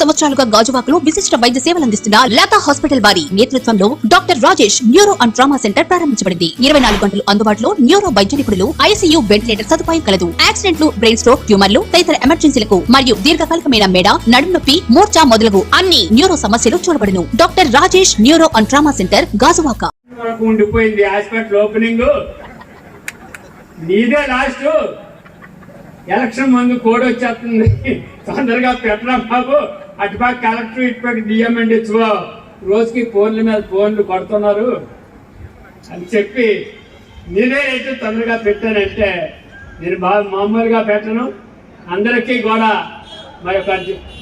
సంవత్సరాలుగా గాజువాకలో విశిష్ట వైద్య సేవలు అందిస్తున్న లతా హాస్పిటల్ వారి నేతృత్వంలో doctor Rajesh neuro and trauma centre ప్రారంభించబడింది. ఇరవై నాలుగు గంటలు అందుబాటులో న్యూరో వైద్య నిపుణులు ఐసీయూ వెంటిలేటర్ సదుపాయం కలదు. యాక్సిడెంట్లు బ్రెయిన్ స్ట్రోక్ ట్యూమర్లు తదితర ఎమర్జెన్సీలకు మరియు దీర్ఘకాలికమైన మెడ నడుము నొప్పి మూర్ఛ మొదలగు అన్ని న్యూరో సమస్యలు చూడబడును. Doctor Rajesh neuro and trauma centre Gajuwaka. ఉండిపోయింది హాస్పిటల్ ఓపెనింగ్. నీదే లాస్ట్. ఎలక్షన్ ముందు కోడ్ వచ్చేస్తుంది. తొందరగా పెట్టరా బాబు. అటుపక్క కలెక్టర్ ఇటుపక్క డిఎం అండ్ ఇచ్చుకో రోజుకి ఫోన్ల మీద ఫోన్లు కొడుతున్నారు. అని చెప్పి నేనే అయితే తొందరగా పెట్టానంటే నేను బాగా మామూలుగా పెట్టను. అందరికీ కూడా మరి ఒక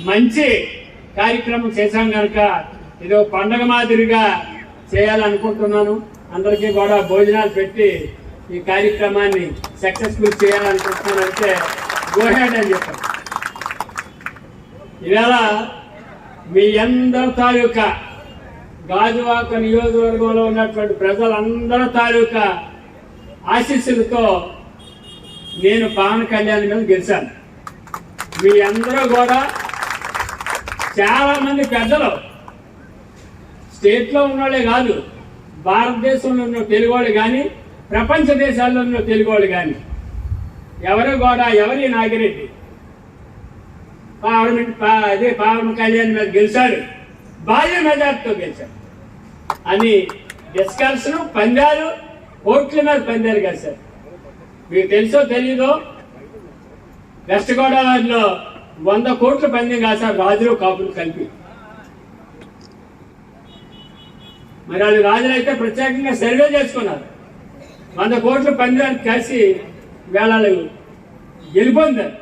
మంచి కార్యక్రమం చేశాం కనుక ఏదో పండగ మాదిరిగా చేయాలనుకుంటున్నాను. అందరికీ కూడా భోజనాలు పెట్టి ఈ కార్యక్రమాన్ని సక్సెస్ఫుల్ చేయాలనుకుంటున్నానంటే గోహెడ్ అని చెప్పాను ఇవాళ మీ అందరి తాలూకా గాజువాక నియోజకవర్గంలో ఉన్నటువంటి ప్రజలందరి తాలూకా ఆశీస్సులతో నేను పవన్ కళ్యాణ్ మీద గెలిచాను. మీ అందరూ కూడా చాలామంది పెద్దలు స్టేట్లో ఉన్నవాళ్ళే కాదు భారతదేశంలో ఉన్న తెలుగు వాళ్ళు కానీ ప్రపంచ దేశాల్లో ఉన్న తెలుగు వాళ్ళు కానీ ఎవరు కూడా ఎవరి నాగిరెడ్డి పార్లమెంట్ పా- అదే పవన్ కళ్యాణ్ మీద గెలిచాడు. భారీ మెజార్టీతో గెలిచాడు. అని డిస్కర్షన్ పందాలు కోట్ల మీద పందాలు కలిశారు మీకు తెలుసో తెలీదో వెస్ట్ గోదావరిలో వంద కోట్ల పందెం కాశారు రాజులు కాపులు కలిపి. మరి వాళ్ళు రాజులు అయితే ప్రత్యేకంగా సర్వే చేసుకున్నారు. వంద కోట్ల పందాలు కలిసి వేళలు గెలిపొందారు